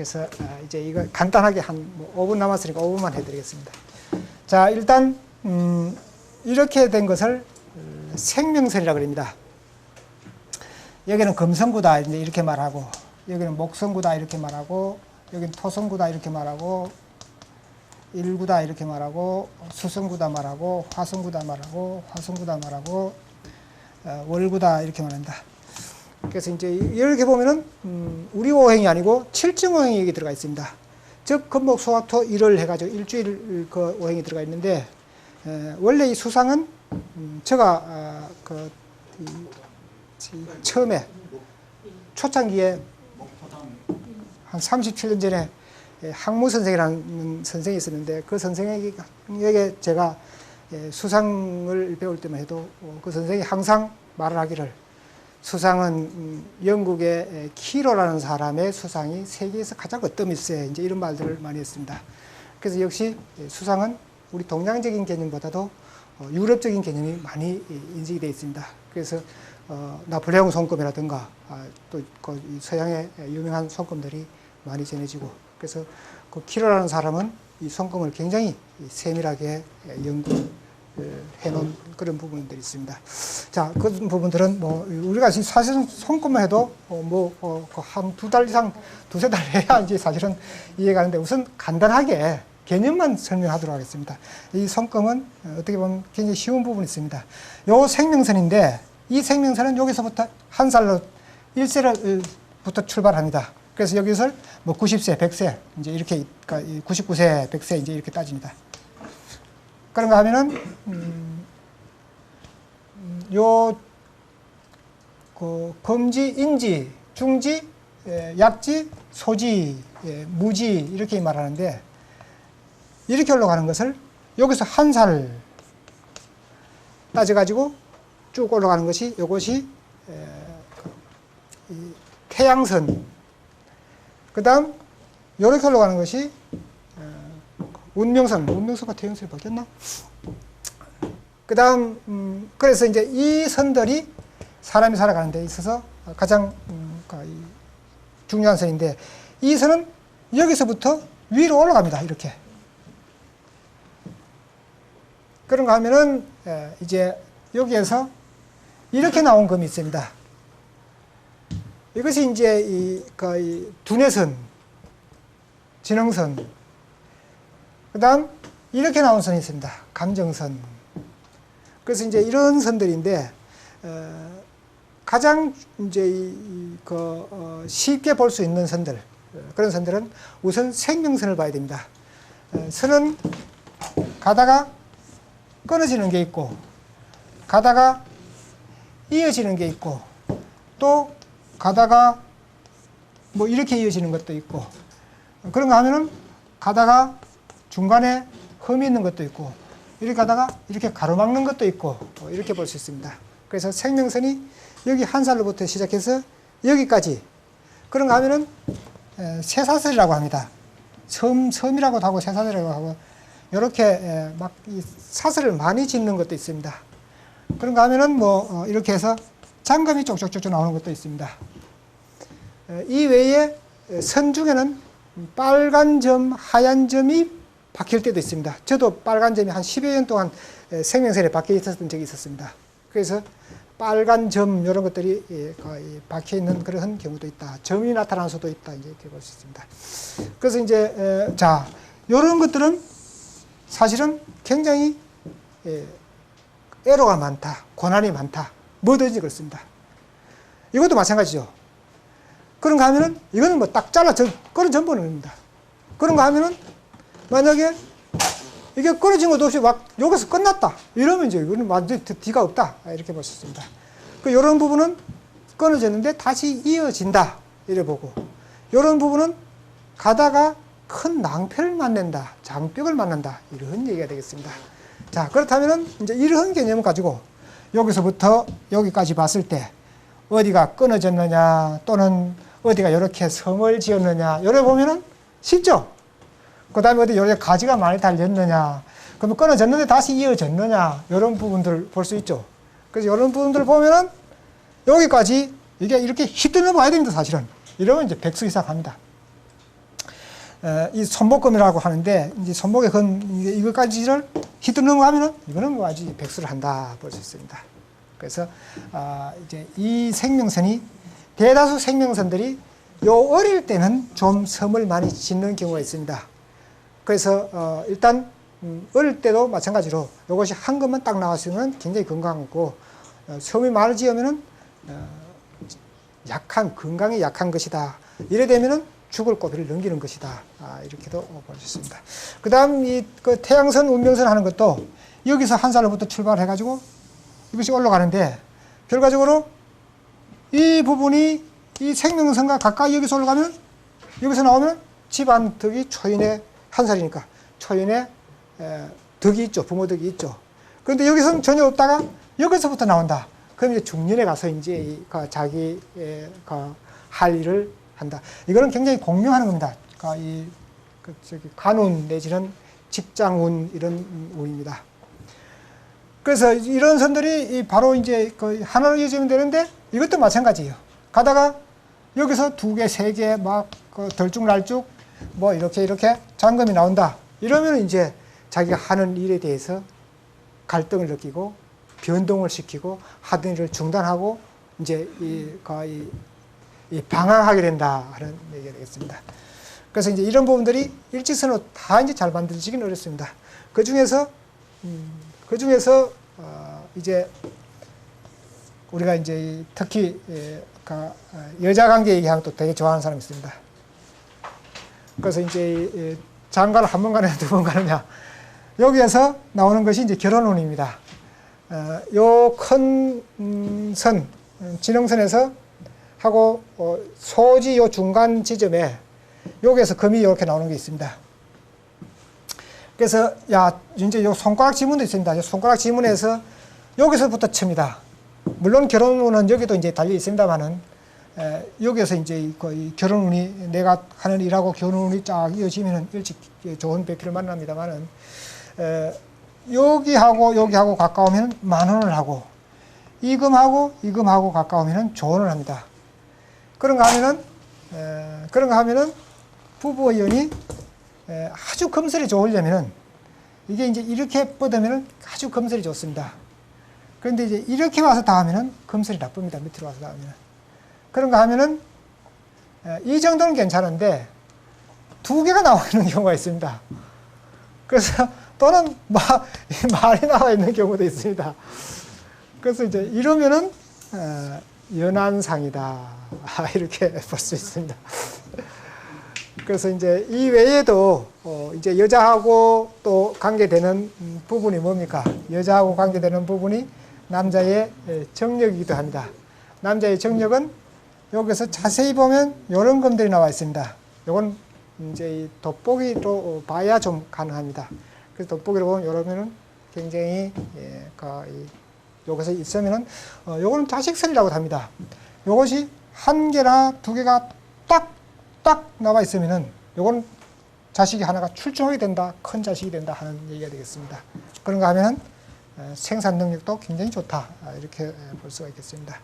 그래서 아, 이제 이거 간단하게 한뭐 5분 남았으니까 5분만 해드리겠습니다. 자, 일단 음, 이렇게 된 것을 어, 생명선이라고 합니다. 여기는 금성구다 이렇게 말하고 여기는 목성구다 이렇게 말하고 여기는 토성구다 이렇게 말하고 일구다 이렇게 말하고 수성구다 말하고 화성구다 말하고 화성구다 말하고 어, 월구다 이렇게 말한다. 그래서 이제 이렇게 보면은 음, 우리 오행이 아니고 칠정 오행이 여기 들어가 있습니다. 즉 금목 소화토 일을 해가지고 일주일 그 오행이 들어가 있는데 에, 원래 이 수상은 음, 제가 아, 그 이, 이 처음에 초창기에 한 37년 전에 예, 항무 선생이라는 선생이 있었는데 그 선생에게 제가 예, 수상을 배울 때만 해도 어, 그 선생이 항상 말을 하기를 수상은 음, 영국의 에, 키로라는 사람의 수상이 세계에서 가장 있어요. 이제 이런 말들을 많이 했습니다. 그래서 역시 예, 수상은 우리 동양적인 개념보다도 어, 유럽적인 개념이 많이 이, 인식이 되어 있습니다. 그래서 어, 나폴레옹 손금이라든가 아, 또그 서양의 유명한 손금들이 많이 전해지고 그래서 그 키로라는 사람은 이 손금을 굉장히 이 세밀하게 연구 해 놓은 그런 부분들이 있습니다. 자, 그 부분들은 뭐 우리가 지금 사실은 손금만 해도 뭐한 두 달 이상 두세 달 해야 이제 사실은 이해가 가는데 우선 간단하게 개념만 설명하도록 하겠습니다. 이 손금은 어떻게 보면 굉장히 쉬운 부분이 있습니다. 요 생명선인데 이 생명선은 여기서부터 한 살로 1세부터 출발합니다. 그래서 여기서 뭐 90세, 100세, 이제 이렇게, 그러니까 99세, 100세 이제 이렇게 따집니다. 그런가 하면은, 음, 음, 요, 그, 검지, 인지, 중지, 예, 약지, 소지, 예, 무지, 이렇게 말하는데, 이렇게 올라가는 것을 여기서 한 살 따져가지고 쭉 올라가는 것이 이것이 에, 그, 이 태양선. 그 다음 이렇게 올라가는 것이 에, 운명선. 운명선과 태양선이 바뀌었나? 그 다음 음, 그래서 이제 이 선들이 사람이 살아가는 데 있어서 가장 음, 그이 중요한 선인데 이 선은 여기서부터 위로 올라갑니다. 이렇게. 그런가 하면은 에, 이제 여기에서 이렇게 나온 금이 있습니다. 이것이 이제 이, 그, 이 두뇌선, 지능선, 그 다음 이렇게 나온 선이 있습니다. 감정선. 그래서 이제 이런 선들인데, 어, 가장 이제 이, 이, 그, 어, 쉽게 볼 수 있는 선들, 어, 그런 선들은 우선 생명선을 봐야 됩니다. 어, 선은 가다가 끊어지는 게 있고, 가다가 이어지는 게 있고 또 가다가 뭐 이렇게 이어지는 것도 있고 그런가 하면은 가다가 중간에 흠이 있는 것도 있고 이렇게 가다가 이렇게 가로막는 것도 있고 뭐 이렇게 볼 수 있습니다. 그래서 생명선이 여기 한 살로부터 시작해서 여기까지 그런가 하면은 쇠사슬이라고 합니다. 섬, 섬이라고도 하고 쇠사슬이라고 하고 이렇게 막 사슬을 많이 짓는 것도 있습니다. 그런가 하면은 뭐 어, 이렇게 해서 장갑이 쪽쪽쪽쪽 나오는 것도 있습니다. 이 외에 선 중에는 빨간 점, 하얀 점이 박힐 때도 있습니다. 저도 빨간 점이 한 10여 년 동안 생명선에 박혀 있었던 적이 있었습니다. 그래서 빨간 점 이런 것들이 박혀 있는 그런 경우도 있다. 점이 나타날 수도 있다. 이렇게 볼 수 있습니다. 그래서 이제 자 이런 것들은 사실은 굉장히 애로가 많다, 고난이 많다, 뭐든지 그렇습니다. 이것도 마찬가지죠. 그런가 하면은, 이거는 뭐 딱 잘라 저, 끊어 전보는 겁니다. 그런가 하면은, 만약에 이게 끊어진 것도 없이 막 여기서 끝났다. 이러면 이제 이거는 완전히 뒤가 없다. 이렇게 볼 수 있습니다. 그, 요런 부분은 끊어졌는데 다시 이어진다. 이래 보고, 요런 부분은 가다가 큰 낭패를 만난다. 장벽을 만난다. 이런 얘기가 되겠습니다. 자, 그렇다면은 이제 이런 개념을 가지고 여기서부터 여기까지 봤을 때 어디가 끊어졌느냐 또는 어디가 이렇게 섬을 지었느냐 요래 보면은 쉽죠? 그 다음에 어디 요래 가지가 많이 달렸느냐 그러면 끊어졌는데 다시 이어졌느냐 이런 부분들 볼 수 있죠. 그래서 이런 부분들 보면은 여기까지 이게 이렇게 휘둘러 봐야 됩니다, 사실은. 이러면 이제 백수 이상 합니다. 어, 이 손목금이라고 하는데 이제 손목에 건 이것까지를 휘두르는 하면은 이거는 뭐 아주 백수를 한다 볼 수 있습니다. 그래서 아, 이제 이 생명선이 대다수 생명선들이 요 어릴 때는 좀 섬을 많이 짓는 경우가 있습니다. 그래서 어, 일단 음, 어릴 때도 마찬가지로 이것이 한 것만 딱 나왔으면 굉장히 건강하고 어, 섬이 많이 지으면은 어, 약한 건강에 약한 것이다. 이래 되면은 죽을 고비를 넘기는 것이다. 아, 이렇게도 볼 수 있습니다. 그다음 이 그 태양선 운명선 하는 것도 여기서 한 살부터 출발해 가지고 이것이 올라가는데 결과적으로 이 부분이 이 생명선과 가까이 여기서 올라가면 여기서 나오면 집안 덕이 초인의 한 살이니까 초인의 에, 덕이 있죠. 부모 덕이 있죠. 그런데 여기서는 전혀 없다가 여기서부터 나온다. 그럼 이제 중년에 가서 이제 이, 그 자기 에, 그할 일을 한다. 이거는 굉장히 공명하는 겁니다. 그러니까 이 그, 저기 관운 내지는 직장운 이런 운입니다. 그래서 이런 선들이 이 바로 이제 그 하나로 이어지면 되는데 이것도 마찬가지예요. 가다가 여기서 두 개, 세 개, 막그 덜쭉날쭉 뭐 이렇게 이렇게 잔금이 나온다. 이러면 이제 자기가 하는 일에 대해서 갈등을 느끼고 변동을 시키고 하던 일을 중단하고 이제 이 거의 이 방황하게 된다 하는 얘기가 되겠습니다. 그래서 이제 이런 부분들이 일직선으로 다 이제 잘 만들어지기는 어렵습니다. 그 중에서 음, 그 중에서 어, 이제 우리가 이제 특히 예, 가- 어, 여자 관계 얘기하면 또 되게 좋아하는 사람이 있습니다. 그래서 이제 이 장가를 한 번 가느냐 두 번 가느냐 여기에서 나오는 것이 이제 결혼운입니다. 어, 요큰 음, 선, 음, 진흥선에서 하고 어, 소지 요 중간 지점에 여기에서 금이 이렇게 나오는 게 있습니다. 그래서 야 이제 요 손가락 지문도 있습니다. 요 손가락 지문에서 여기서부터 칩니다. 물론 결혼운은 여기도 이제 달려 있습니다만은 에, 여기에서 이제 거의 결혼운이 내가 하는 일하고 결혼운이 쫙 이어지면은 일찍 좋은 배필을 만납니다만은 에, 여기하고 여기하고 가까우면 만원을 하고 이금하고 이금하고 가까우면은 조언을 합니다. 그런가 하면은 에, 그런가 하면은 부부 의원이 에, 아주 검설이 좋으려면은 이게 이제 이렇게 뻗으면은 아주 검설이 좋습니다. 그런데 이제 이렇게 와서 닿으면은 검설이 나쁩니다. 밑으로 와서 닿으면. 그런가 하면은 에, 이 정도는 괜찮은데 두 개가 나오는 경우가 있습니다. 그래서 또는 마, 말이 나와 있는 경우도 있습니다. 그래서 이제 이러면은 어, 연한상이다 이렇게 볼 수 있습니다. 그래서 이제 이 외에도 어, 이제 여자하고 또 관계되는 음, 부분이 뭡니까? 여자하고 관계되는 부분이 남자의 에, 정력이기도 합니다. 남자의 정력은 여기서 자세히 보면 이런 검들이 나와 있습니다. 이건 이제 이 돋보기로 봐야 좀 가능합니다. 그래서 돋보기로 보면 이러면은 굉장히 예, 여기서 있으면은 어, 요거는 자식선이라고 합니다. 요것이 한 개나 두 개가 딱딱 나와 있으면은 요거는 자식이 하나가 출중하게 된다, 큰 자식이 된다 하는 얘기가 되겠습니다. 그런가 하면은 에, 생산 능력도 굉장히 좋다 아, 이렇게 에, 볼 수가 있겠습니다.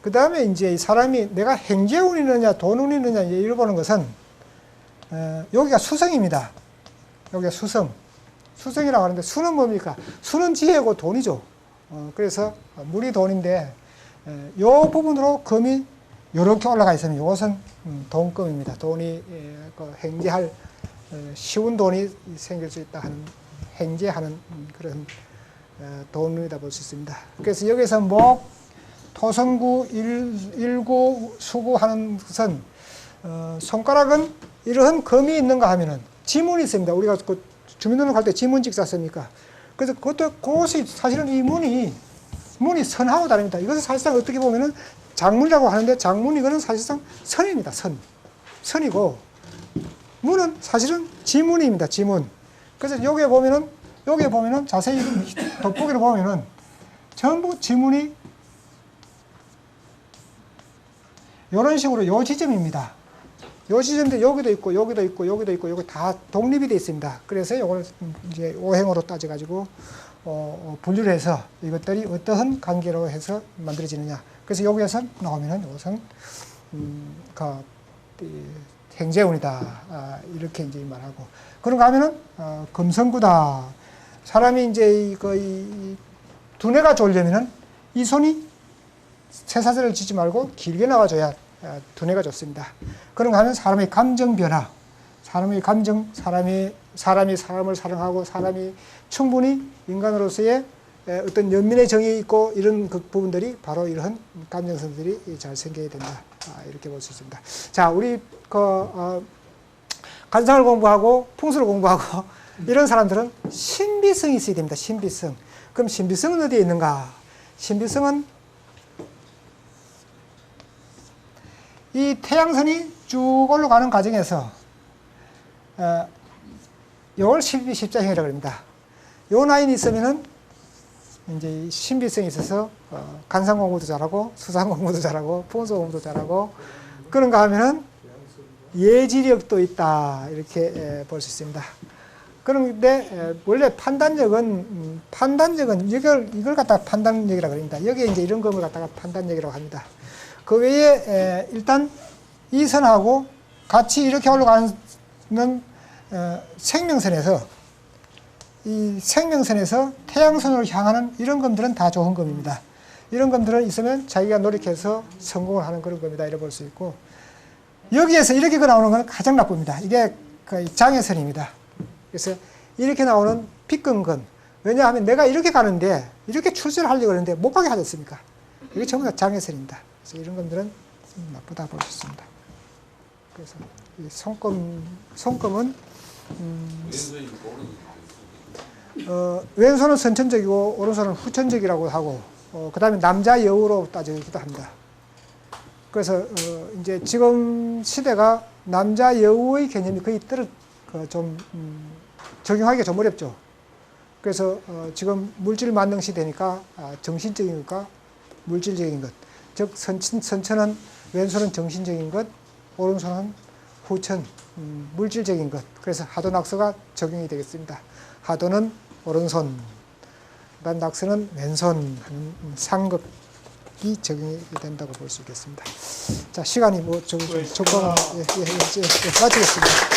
그 다음에 이제 이 사람이 내가 행재운이 있느냐 돈운이 있느냐 이제 이걸 보는 것은 에, 여기가 수성입니다. 여기가 수성. 수성이라고 하는데 수는 뭡니까? 수는 지혜고 돈이죠. 어, 그래서 물이 돈인데 에, 요 부분으로 금이 이렇게 올라가 있으면 이것은 음, 돈금입니다. 돈이 에, 그 행제할 에, 쉬운 돈이 생길 수 있다 하는 행제하는 음, 그런 어, 돈이다 볼 수 있습니다. 그래서 여기서 목, 토성구, 일, 일구, 수구 하는 것은 어, 손가락은 이러한 금이 있는가 하면은 지문이 있습니다. 우리가 그 주민등록 할때 지문직 쌌습니까? 그래서 그것도 그것이 사실은 이 문이 문이 선하고 다릅니다. 이것은 사실상 어떻게 보면은 장문이라고 하는데 장문 이거는 사실상 선입니다. 선. 선이고 문은 사실은 지문입니다. 지문. 그래서 여기에 보면은 여기에 보면은 자세히 돋보기를 보면은 전부 지문이 이런 식으로 요 지점입니다. 요 지점도 여기도 있고 여기도 있고 여기도 있고 여기 다 독립이 되어 있습니다. 그래서 이걸 이제 오행으로 따져 가지고 어, 어, 분류를 해서 이것들이 어떠한 관계로 해서 만들어지느냐. 그래서 여기에서 나오면은 이것은 음, 그, 이, 행재운이다. 아, 이렇게 이제 말하고. 그런가 하면은, 어, 금성구다. 사람이 이제 이 거의 이 두뇌가 좋으려면은 이 손이 쇠사슬을 쥐지 말고 길게 나가줘야 아, 두뇌가 좋습니다. 그런가 하면 사람의 감정 변화, 사람의 감정, 사람이 사람이 사람을 사랑하고 사람이 충분히 인간으로서의 에, 어떤 연민의 정이 있고 이런 그 부분들이 바로 이러한 감정선들이 잘 생겨야 된다. 아, 이렇게 볼 수 있습니다. 자, 우리 그 어, 관상을 공부하고 풍수를 공부하고 이런 사람들은 신비성이 있어야 됩니다. 신비성. 그럼 신비성은 어디에 있는가? 신비성은 이 태양선이 쭉 올라가는 과정에서 어, 요걸 신비 십자형이라고 합니다. 요 라인이 있으면은 이제 이 신비성이 있어서 어, 간상 공부도 잘하고 수상 공부도 잘하고 풍수 공부도 잘하고 그런가 하면은 예지력도 있다 이렇게 볼 수 있습니다. 그런데 에, 원래 판단력은 음, 판단력은 이걸 이걸 갖다 가 판단력이라고 합니다. 여기에 이제 이런 것을 갖다가 판단력이라고 합니다. 그 외에 에, 일단 이 선하고 같이 이렇게 올라가는 어, 생명선에서 이 생명선에서 태양선으로 향하는 이런 검들은 다 좋은 검입니다. 이런 검들은 있으면 자기가 노력해서 성공을 하는 그런 겁니다. 이래 볼 수 있고 여기에서 이렇게 나오는 건 가장 나쁩니다. 이게 장애선입니다. 그래서 이렇게 나오는 빗근건 왜냐하면 내가 이렇게 가는데 이렇게 출세를 하려고 하는데 못 가게 하셨습니까? 이게 전부 다 장애선입니다. 그래서 이런 것들은 좀 나쁘다 볼 수 있습니다. 그래서 이 손금 손금은 음, 어, 왼손은 선천적이고 오른손은 후천적이라고 하고 어, 그 다음에 남자 여우로 따지기도 합니다. 그래서 어, 이제 지금 시대가 남자 여우의 개념이 거의 떨어 그 좀 음, 적용하기가 좀 어렵죠. 그래서 어, 지금 물질 만능 시대니까 아, 정신적인 것과 물질적인 것, 즉 선천, 선천은 왼손은 정신적인 것, 오른손은 후천 음, 물질적인 것. 그래서 하도 낙서가 적용이 되겠습니다. 하도는 오른손, 그다음 낙서는 왼손 하는 상급이 적용이 된다고 볼 수 있겠습니다. 자 시간이 뭐 조금 좀 좁아 예, 예, 예, 예, 마치겠습니다.